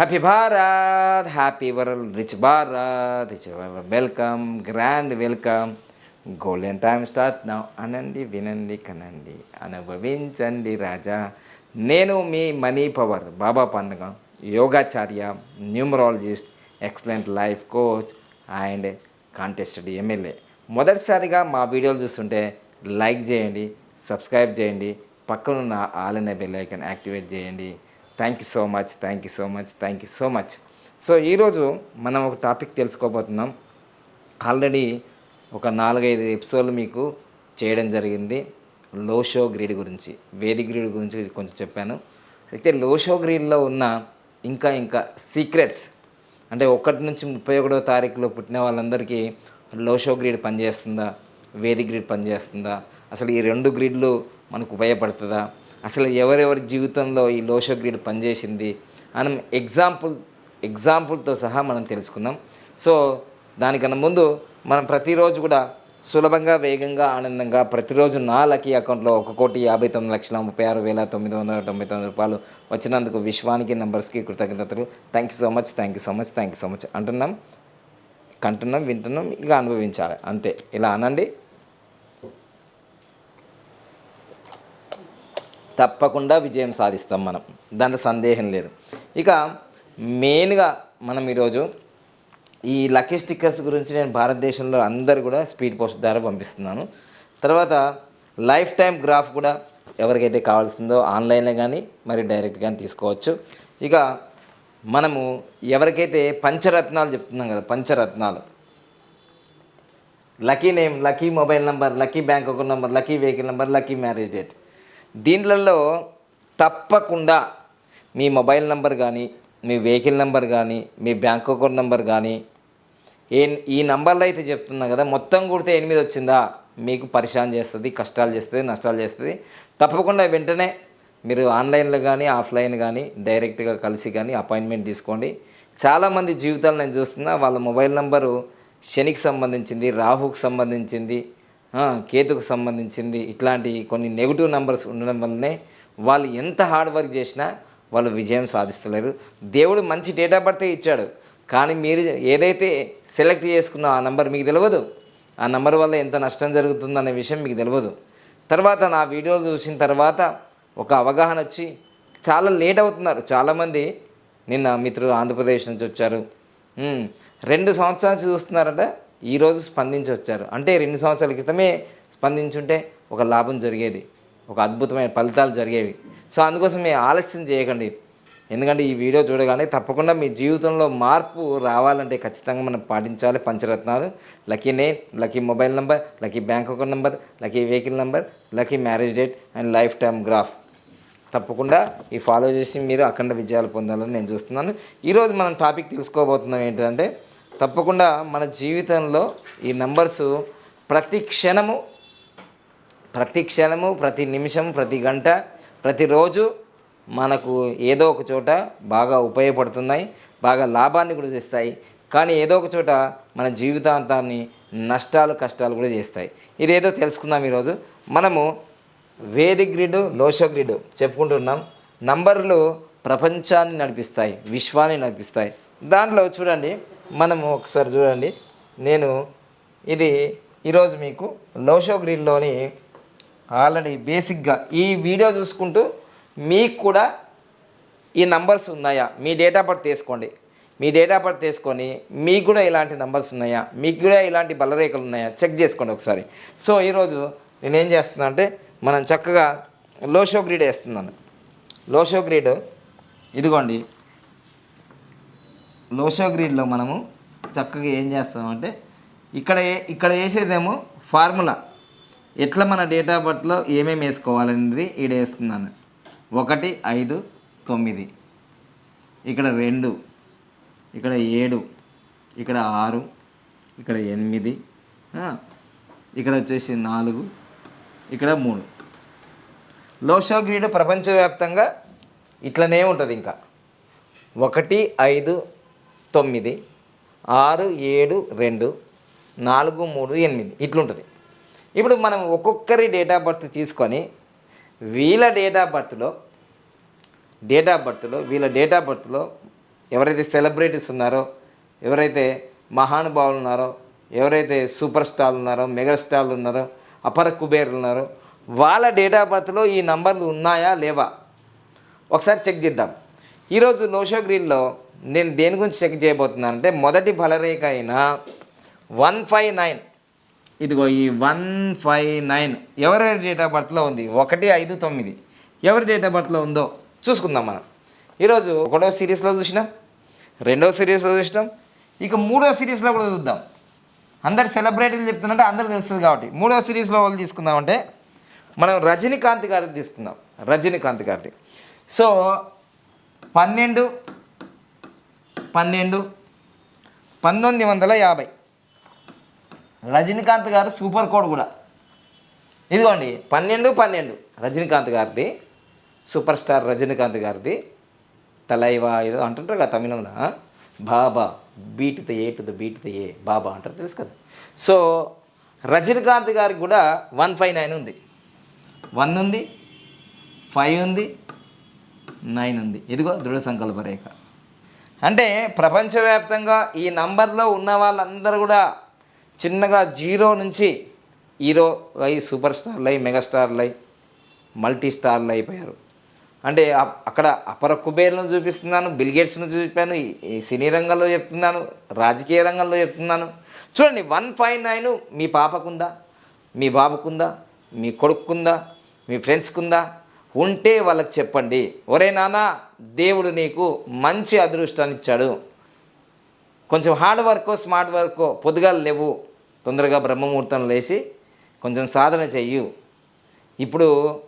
Happy Bharat happy world rich Bharat rich welcome grand welcome golden time start now అనండి వినండి కనండి అనుభవించండి రాజా నేను మీ మనీ పవర్ బాబా పండుగ యోగాచార్య numerologist excellent life coach and contested MLA మొదటిసారిగా మా వీడియోలు చూస్తుంటే లైక్ చేయండి సబ్స్క్రైబ్ చేయండి పక్కనున్న ఆల్ అనే బెల్ ఐకన్ యాక్టివేట్ చేయండి. Thank you so much thank you so much thank you so much so ఈరోజు మనం ఒక టాపిక్ తెలుసుకోబోతున్నాం. ఆల్రెడీ ఒక నాలుగైదు ఎపిసోడ్లు మీకు చేయడం జరిగింది. లోషో గ్రీడ్ గురించి వేది గ్రీడ్ గురించి కొంచెం చెప్పాను. అయితే లోషో గ్రీడ్లో ఉన్న ఇంకా ఇంకా సీక్రెట్స్ అంటే ఒకటి నుంచి ముప్పై ఒకటో తారీఖులో పుట్టిన వాళ్ళందరికీ లోషో గ్రీడ్ పనిచేస్తుందా? వేది గ్రీడ్ పనిచేస్తుందా? అసలు ఈ రెండు గ్రీడ్లు మనకు ఉపయోగపడుతుందా? అసలు ఎవరెవరి జీవితంలో ఈ లోషో గ్రిడ్ పనిచేసింది మనం ఎగ్జాంపుల్ ఎగ్జాంపుల్తో సహా మనం తెలుసుకుందాం. సో దానికన్నా ముందు మనం ప్రతిరోజు కూడా సులభంగా వేగంగా ఆనందంగా ప్రతిరోజు నా లక్కీ అకౌంట్లో ఒక కోటి యాభై తొమ్మిది లక్షల ముప్పై ఆరు వేల తొమ్మిది వందల తొంభై తొమ్మిది రూపాయలు వచ్చినందుకు విశ్వానికి నంబర్స్కి కృతజ్ఞతలు. Thank you so much thank you so much thank you so much అంటున్నాం కంటున్నాం వింటున్నాం ఇక అనుభవించాలి. అంతే. ఇలా అనండి. తప్పకుండా విజయం సాధిస్తాం మనం. దాంట్లో సందేహం లేదు. ఇక మెయిన్గా మనం ఈరోజు ఈ లక్కీ స్టిక్కర్స్ గురించి నేను భారతదేశంలో అందరు కూడా స్పీడ్ పోస్ట్ ద్వారా పంపిస్తున్నాను. తర్వాత లైఫ్ టైం గ్రాఫ్ కూడా ఎవరికైతే కావాల్సిందో ఆన్లైన్లో కానీ మరి డైరెక్ట్ కానీ తీసుకోవచ్చు. ఇక మనము ఎవరికైతే పంచరత్నాలు చెప్తున్నాం కదా పంచరత్నాలు. Lucky name lucky mobile number lucky bank account number lucky vehicle number lucky marriage date. దీంట్లలో తప్పకుండా మీ మొబైల్ నెంబర్ కానీ మీ వెహికల్ నెంబర్ కానీ మీ బ్యాంక్ అకౌంట్ నెంబర్ కానీ ఏ ఈ నంబర్లు అయితే చెప్తున్నా కదా మొత్తం కుడితే ఎనిమిది వచ్చిందా? మీకు పరిశాన్ చేస్తుంది కష్టాలు చేస్తుంది నష్టాలు చేస్తుంది. తప్పకుండా వెంటనే మీరు ఆన్లైన్లో కానీ ఆఫ్లైన్ కానీ డైరెక్ట్గా కలిసి కానీ అపాయింట్మెంట్ తీసుకోండి. చాలామంది జీవితాలు నేను చూస్తున్నా వాళ్ళ మొబైల్ నెంబరు శనికి సంబంధించింది రాహుకు సంబంధించింది కేతుకు సంబంధించింది ఇట్లాంటి కొన్ని నెగిటివ్ నెంబర్స్ ఉండడం వల్లనే వాళ్ళు ఎంత హార్డ్ వర్క్ చేసినా వాళ్ళు విజయం సాధిస్తలేరు. దేవుడు మంచి డేట్ ఆఫ్ బర్త్ ఇచ్చాడు. కానీ మీరు ఏదైతే సెలెక్ట్ చేసుకున్న ఆ నెంబర్ మీకు తెలియదు. ఆ నెంబర్ వల్ల ఎంత నష్టం జరుగుతుందనే విషయం మీకు తెలియదు. తర్వాత నా వీడియోలు చూసిన తర్వాత ఒక అవగాహన వచ్చి చాలా లేట్ అవుతున్నారు. చాలామంది నిన్న మిత్రులు ఆంధ్రప్రదేశ్ నుంచి వచ్చారు. రెండు సంవత్సరాల నుంచి చూస్తున్నారట. ఈరోజు స్పందించి వచ్చారు. అంటే రెండు సంవత్సరాల క్రితమే స్పందించుంటే ఒక లాభం జరిగేది. ఒక అద్భుతమైన ఫలితాలు జరిగేవి. సో అందుకోసం మీ ఆలస్యం చేయకండి. ఎందుకంటే ఈ వీడియో చూడగానే తప్పకుండా మీ జీవితంలో మార్పు రావాలంటే ఖచ్చితంగా మనం పాటించాలి. పంచరత్నాలు lucky name lucky mobile number lucky bank account number lucky vehicle number lucky marriage date and life time graph. తప్పకుండా ఈ ఫాలో చేసి మీరు అఖండ విజయాలు పొందాలని నేను చూస్తున్నాను. ఈరోజు మనం టాపిక్ తెలుసుకోబోతున్నాం ఏంటంటే తప్పకుండా మన జీవితంలో ఈ నంబర్స్ ప్రతి క్షణము ప్రతి క్షణము ప్రతి నిమిషం ప్రతి గంట ప్రతిరోజు మనకు ఏదో ఒక చోట బాగా ఉపయోగపడుతున్నాయి బాగా లాభాన్ని కూడా చేస్తాయి కానీ ఏదో ఒక చోట మన జీవితాంతాన్ని నష్టాలు కష్టాలు కూడా చేస్తాయి. ఇదేదో తెలుసుకుందాం ఈరోజు. మనము వేది గ్రిడ్ లోషో గ్రిడ్ చెప్పుకుంటున్నాం. నంబర్లు ప్రపంచాన్ని నడిపిస్తాయి విశ్వాన్ని నడిపిస్తాయి. దాంట్లో చూడండి. మనము ఒకసారి చూడండి. నేను ఇది ఈరోజు మీకు లోషో గ్రిల్లోని ఆల్రెడీ బేసిక్గా ఈ వీడియో చూసుకుంటూ మీకు కూడా ఈ నంబర్స్ ఉన్నాయా? మీ డేట్ ఆఫ్ బర్త్ తీసుకోండి మీ డేట్ ఆఫ్ బర్త్ తీసుకొని మీకు కూడా ఇలాంటి నంబర్స్ ఉన్నాయా? మీకు కూడా ఇలాంటి బలరేఖలు ఉన్నాయా? చెక్ చేసుకోండి ఒకసారి. సో ఈరోజు నేనేం చేస్తున్నా అంటే మనం చక్కగా లోషో గ్రీడ్ వేస్తున్నాను. లోషో గ్రీడ్ ఇదిగోండి. లోషో గ్రీడ్లో మనము చక్కగా ఏం చేస్తామంటే ఇక్కడ ఇక్కడ వేసేదేమో ఫార్ములా. ఎట్లా మన డేట్ ఆఫ్ బర్త్లో ఏమేమి వేసుకోవాలనేది ఈడ వేస్తున్నాను. ఒకటి ఐదు తొమ్మిది. ఇక్కడ రెండు ఇక్కడ ఏడు ఇక్కడ ఆరు ఇక్కడ ఎనిమిది ఇక్కడ వచ్చేసి నాలుగు ఇక్కడ మూడు. లోషో గ్రీడ్ ప్రపంచవ్యాప్తంగా ఇట్లనే ఉంటుంది ఇంకా. ఒకటి ఐదు తొమ్మిది ఆరు ఏడు రెండు నాలుగు మూడు ఎనిమిది. ఇట్లుంటుంది. ఇప్పుడు మనం ఒక్కొక్కరి డేట్ ఆఫ్ బర్త్ తీసుకొని వీళ్ళ డేట్ ఆఫ్ బర్త్లో డేట్ ఆఫ్ బర్త్లో వీళ్ళ డేట్ ఆఫ్ బర్త్లో ఎవరైతే సెలబ్రిటీస్ ఉన్నారో ఎవరైతే మహానుభావులు ఉన్నారో ఎవరైతే సూపర్ స్టార్లు ఉన్నారో మెగాస్టార్లు ఉన్నారో అపర కుబేర్లు ఉన్నారో వాళ్ళ డేట్ ఆఫ్ బర్త్లో ఈ నంబర్లు ఉన్నాయా లేవా? ఒకసారి చెక్ చేద్దాం. ఈరోజు నోషో గ్రీన్లో నేను దేని గురించి చెక్ చేయబోతున్నాను అంటే మొదటి బలరేఖ అయిన వన్ ఫైవ్ నైన్. ఇదిగో ఈ వన్ ఫైవ్ నైన్. ఎవరి డేట్ ఆఫ్ బర్త్లో ఉంది? ఒకటి ఐదు తొమ్మిది. ఎవరి డేట్ ఆఫ్ బర్త్లో ఉందో చూసుకుందాం మనం. ఈరోజు ఒకటో సిరీస్లో చూసినాం రెండో సిరీస్లో చూసినాం ఇక మూడో సిరీస్లో కూడా చూద్దాం. అందరు సెలబ్రిటీలు చెప్తున్నట్టే అందరూ తెలుస్తుంది కాబట్టి. మూడో సిరీస్లో వాళ్ళు తీసుకుందామంటే మనం రజనీకాంత్ గారిని తీసుకుందాం. రజనీకాంత్ గారిది. సో పన్నెండు పన్నెండు. పంతొమ్మిది వందల యాభై. రజనీకాంత్ గారు సూపర్ కోడ్ కూడా. ఇదిగోండి పన్నెండు పన్నెండు. రజనీకాంత్ గారిది సూపర్ స్టార్ రజనీకాంత్ గారిది. తలైవా ఏదో అంటుంటారు కదా తమిళంలో Baba B to the A to the B to the A Baba అంటారు తెలుసు కదా. సో రజనీకాంత్ గారికి కూడా వన్ ఫైవ్ నైన్ ఉంది. వన్ ఉంది ఫైవ్ ఉంది నైన్ ఉంది. ఇదిగో దృఢ సంకల్ప రేఖ. అంటే ప్రపంచవ్యాప్తంగా ఈ నంబర్లో ఉన్న వాళ్ళందరూ కూడా చిన్నగా జీరో నుంచి హీరో అయి సూపర్ స్టార్లు అయి మెగాస్టార్లు అయి మల్టీ స్టార్లు అయిపోయారు. అంటే అక్కడ అపర కుబేర్లను చూపిస్తున్నాను బిల్గేట్స్ను చూపాను ఈ- ఈ సినీ రంగంలో చెప్తున్నాను రాజకీయ రంగంలో చెప్తున్నాను. చూడండి వన్ ఫైవ్ నైన్ మీ పాపకుందా మీ బాబుకుందా మీ కొడుకుందా మీ ఫ్రెండ్స్కుందా ఉంటే వాళ్ళకి చెప్పండి. ఒరే నాన్న దేవుడు నీకు మంచి అదృష్టాన్ని ఇచ్చాడు. కొంచెం హార్డ్ వర్కో స్మార్ట్ వర్కో పొద్దుగాలు లేవు. తొందరగా బ్రహ్మముహూర్తం లేచి కొంచెం సాధన చెయ్యు. ఇప్పుడు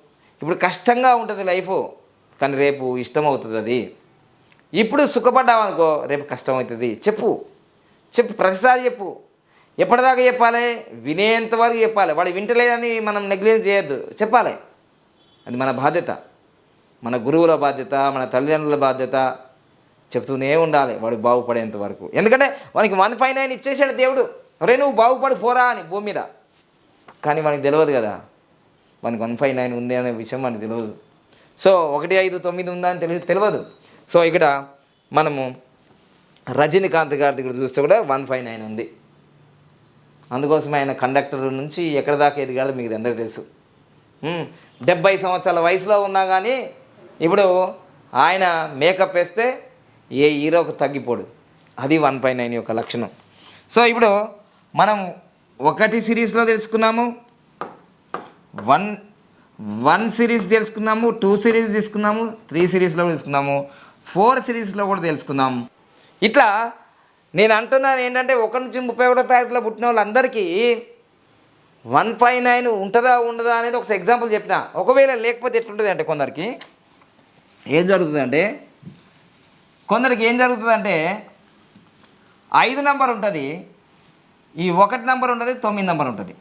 ఇప్పుడు కష్టంగా ఉంటుంది లైఫ్ కానీ రేపు ఇష్టం అవుతుంది అది. ఇప్పుడు సుఖపడ్డావనుకో రేపు కష్టం అవుతుంది చెప్పు. చెప్పు ప్రతిసారి చెప్పు. ఎప్పటిదాకా చెప్పాలి? వినేంత వరకు చెప్పాలి. వాడు వింటలేదని మనం నెగ్లెక్ట్ చేయొద్దు. చెప్పాలి. అది మన బాధ్యత. మన గురువుల బాధ్యత మన తల్లిదండ్రుల బాధ్యత చెప్తూనే ఉండాలి వాడు బాగుపడేంత వరకు. ఎందుకంటే వానికి వన్ ఫైవ్ నైన్ ఇచ్చేసాడు దేవుడు. ఒరే నువ్వు బాగుపడి పోరా అని భూమి మీద. కానీ మనకి తెలియదు కదా. వానికి వన్ ఫైవ్ నైన్ ఉంది అనే విషయం మనకు తెలియదు సో ఒకటి ఐదు తొమ్మిది ఉందా అని తెలియదు తెలియదు సో ఇక్కడ మనము రజనీకాంత్ గారి దగ్గర చూస్తే కూడా వన్ ఫైవ్ నైన్ ఉంది. అందుకోసం ఆయన కండక్టర్ నుంచి ఎక్కడి దాకా ఎదిగాడో మీకు అందరికీ తెలుసు. డెబ్బై సంవత్సరాల వయసులో ఉన్నా కానీ ఇప్పుడు ఆయన మేకప్ వేస్తే ఏ హీరోకు తగ్గిపోడు. అది వన్ పై నైన్ యొక్క లక్షణం. సో ఇప్పుడు మనం ఒకటి సిరీస్లో తెలుసుకున్నాము వన్ వన్ సిరీస్ తెలుసుకున్నాము టూ సిరీస్ తీసుకున్నాము త్రీ సిరీస్లో తెలుసుకున్నాము ఫోర్ సిరీస్లో కూడా తెలుసుకున్నాము. ఇట్లా నేను అంటున్నాను ఏంటంటే ఒకటి నుంచి ముప్పై ఒకటో తారీఖులో పుట్టిన వాళ్ళందరికీ వన్ ఫైవ్ నైన్ ఉంటుందా ఉండదా అనేది ఒక ఎగ్జాంపుల్ చెప్పిన. ఒకవేళ లేకపోతే ఎట్లుంటుంది అంటే కొందరికి ఏం జరుగుతుందంటే కొందరికి ఏం జరుగుతుందంటే ఐదు నంబర్ ఉంటుంది ఈ ఒకటి నంబర్ ఉంటుంది తొమ్మిది నంబర్ ఉంటుంది.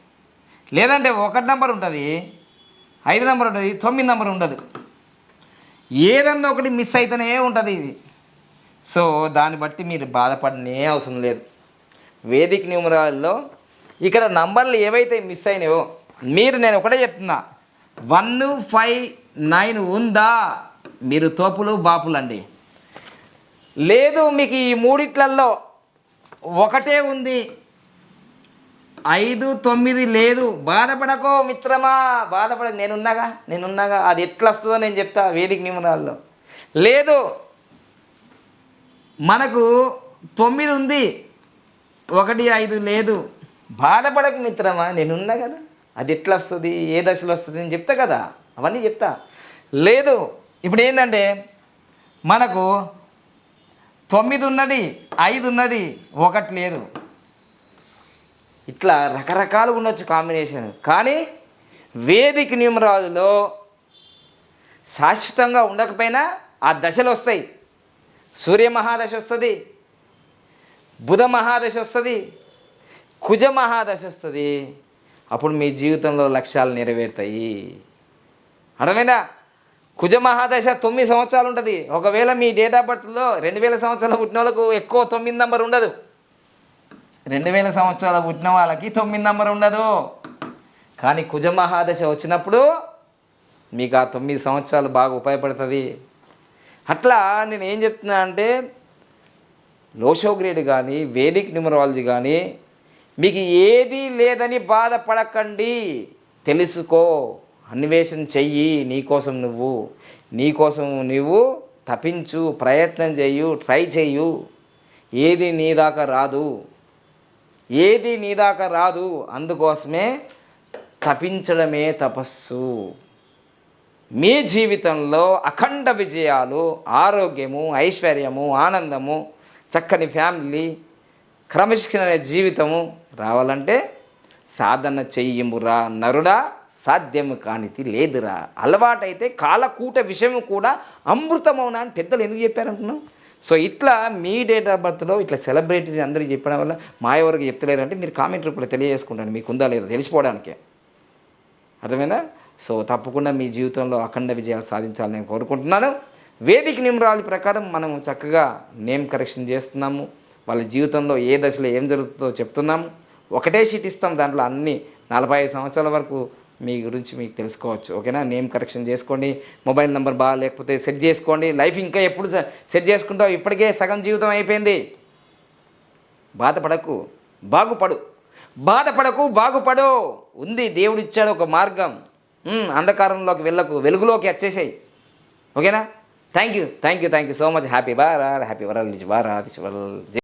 లేదంటే ఒకటి నంబర్ ఉంటుంది ఐదు నంబర్ ఉంటుంది తొమ్మిది నంబర్ ఉండదు. ఏదన్నా ఒకటి మిస్ అయితేనే ఉంటుంది ఇది. సో దాన్ని బట్టి మీరు బాధపడనే అవసరం లేదు. వేదిక న్యూమరాల్లో ఇక్కడ నంబర్లు ఏవైతే మిస్ అయినాయో మీరు నేను ఒకటే చెప్తున్నా. వన్ ఫైవ్ నైన్ ఉందా? మీరు తోపులు బాపులు అండి. లేదు మీకు ఈ మూడిట్లల్లో ఒకటే ఉంది. ఐదు తొమ్మిది లేదు. బాధపడకో మిత్రమా. బాధపడ నేనున్నాగా? నేనున్నాగా? అది ఎట్లా వస్తుందో నేను చెప్తా వేదిక నిమరాల్లో లేదు మనకు తొమ్మిది ఉంది. ఒకటి ఐదు లేదు. బాధపడకు మిత్రమా నేనున్నా కదా. అది ఎట్లా వస్తుంది ఏ దశలో వస్తుంది నేను చెప్తా కదా. అవన్నీ చెప్తా. లేదు ఇప్పుడు ఏంటంటే మనకు తొమ్మిది ఉన్నది ఐదు ఉన్నది ఒకటి లేదు. ఇట్లా రకరకాలుగా ఉండొచ్చు కాంబినేషన్ కానీ వేదిక నియమరాజులో శాశ్వతంగా ఉండకపోయినా ఆ దశలు వస్తాయి. సూర్య మహాదశ వస్తుంది బుధ మహాదశ వస్తుంది కుజ మహాదశ వస్తుంది అప్పుడు మీ జీవితంలో లక్ష్యాలు నెరవేరుతాయి. అర్థమైందా? కుజ మహాదశ తొమ్మిది సంవత్సరాలు ఉంటుంది. ఒకవేళ మీ డేట్ ఆఫ్ బర్త్లో రెండు వేల సంవత్సరాలు పుట్టిన వాళ్ళకు ఎక్కువ తొమ్మిది నంబర్ ఉండదు. రెండు వేల సంవత్సరాల పుట్టిన వాళ్ళకి తొమ్మిది నంబర్ ఉండదు. కానీ కుజ మహాదశ వచ్చినప్పుడు మీకు ఆ తొమ్మిది సంవత్సరాలు బాగా ఉపయోగపడుతుంది. అట్లా నేను ఏం చెప్తున్నా అంటే లోషో గ్రేడ్ కానీ వేదిక్ న్యూమరాలజీ కానీ మీకు ఏదీ లేదని బాధపడకండి. తెలుసుకో అన్వేషణ చెయ్యి నీకోసం నువ్వు నీకోసం నువ్వు తపించు ప్రయత్నం చేయు ట్రై చేయు ఏది నీ దాకా రాదు. ఏది నీ దాకా రాదు అందుకోసమే తపించడమే తపస్సు. మీ జీవితంలో అఖండ విజయాలు ఆరోగ్యము ఐశ్వర్యము ఆనందము చక్కని ఫ్యామిలీ క్రమశిక్షణ అనే జీవితము రావాలంటే సాధన చెయ్యమురా నరుడా సాధ్యము కానిది లేదురా. అలవాటైతే కాలకూట విషయం కూడా అమృతమవునా అని పెద్దలు ఎందుకు చెప్పారనుకున్నాం సో ఇట్లా మీ డేట్ ఆఫ్ బర్త్లో ఇట్లా సెలబ్రిటీ అందరికీ చెప్పడం వల్ల మా ఎవరికి చెప్తలేరంటే మీరు కామెంట్ రూపంలో తెలియజేసుకుంటాను. మీకు ఉందా లేదా తెలిసిపోవడానికే. అర్థమైందా? సో తప్పకుండా మీ జీవితంలో అఖండ విజయాలు సాధించాలని నేను కోరుకుంటున్నాను. వేదిక నియమరాల ప్రకారం మనం చక్కగా నేమ్ కరెక్షన్ చేస్తున్నాము. వాళ్ళ జీవితంలో ఏ దశలో ఏం జరుగుతుందో చెప్తున్నాము. ఒకటే షీట్ ఇస్తాం దాంట్లో అన్ని నలభై ఐదు సంవత్సరాల వరకు మీ గురించి మీకు తెలుసుకోవచ్చు. ఓకేనా? నేమ్ కరెక్షన్ చేసుకోండి మొబైల్ నెంబర్ బాగా లేకపోతే సెట్ చేసుకోండి. లైఫ్ ఇంకా ఎప్పుడు సెట్ చేసుకుంటావు? ఇప్పటికే సగం జీవితం అయిపోయింది. బాధపడకు బాగుపడు. బాధపడకు బాగుపడు. ఉంది దేవుడిచ్చాడు ఒక మార్గం. అంధకారంలోకి వెళ్ళకు వెలుగులోకి వచ్చేసాయి. ఓకేనా? Thank you thank you thank you so much. Happy Bara happy world Varra